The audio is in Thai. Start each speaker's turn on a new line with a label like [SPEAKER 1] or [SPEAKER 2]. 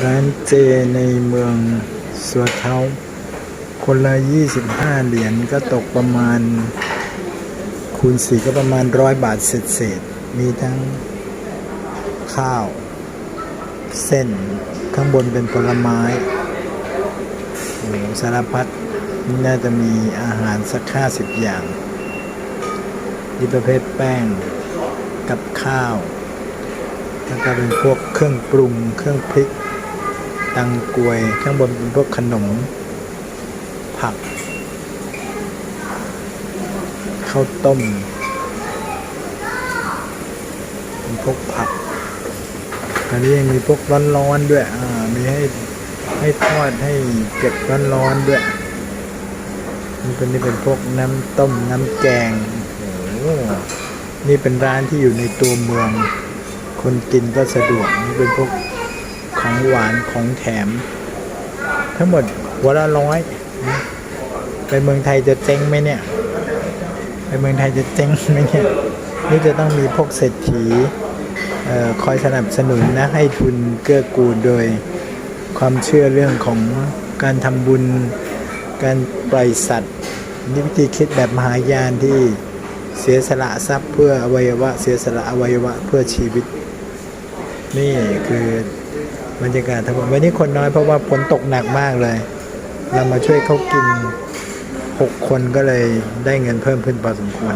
[SPEAKER 1] ร้านเจในเมืองสวเทาคนละ 25 เหรียญก็ตกประมาณ คูณสี่ก็ประมาณร้อยบาทเศษเศษมีทั้งข้าว เส้นข้างบนเป็นผลไม้โอ้โหสารพัดน่าจะมีอาหารสักห้าสิบอย่างที่ประเภทแป้งกับข้าว แล้วก็เป็นพวกเครื่องปรุงเครื่องพริก ตังกวย ข้างบนเป็นพวกขนม ผัก ข้าวต้มมีพวกผักอันนี้ยังมีพวกร้อนๆด้วย อ่า มีให้ให้ทอดให้เก็บร้อนๆด้วยนี่เป็นนี่เป็นพวกน้ำต้มน้ำแกงโอ้โหนี่เป็นร้านที่อยู่ในตัวเมือง คนกินก็สะดวก นี่เป็นพวก ของหวานของแถม ทั้งหมดหัวละร้อยนะไปเมืองไทยจะเจ๊งไหมเนี่ย ไปเมืองไทยจะเจ๊งไหมเนี่ยนี่จะต้องมีพวกเศรษฐีออคอยสนับสนุนนะให้ทุนเกื้อกูลโดยความเชื่อเรื่องของการทำบุญ การปล่อยสัตว์นี่วิธีคิดแบบมหายานที่เสียสละทรัพย์เพื่ออวัยวะ เสียสละอวัยวะเพื่อชีวิต นี่คือ บรรยากาศทั้งหมดวันนี้คนน้อยเพราะว่าฝนตกหนักมากเลย เรามาช่วยเขากิน 6 คนก็เลยได้เงินเพิ่มขึ้นพอสมควร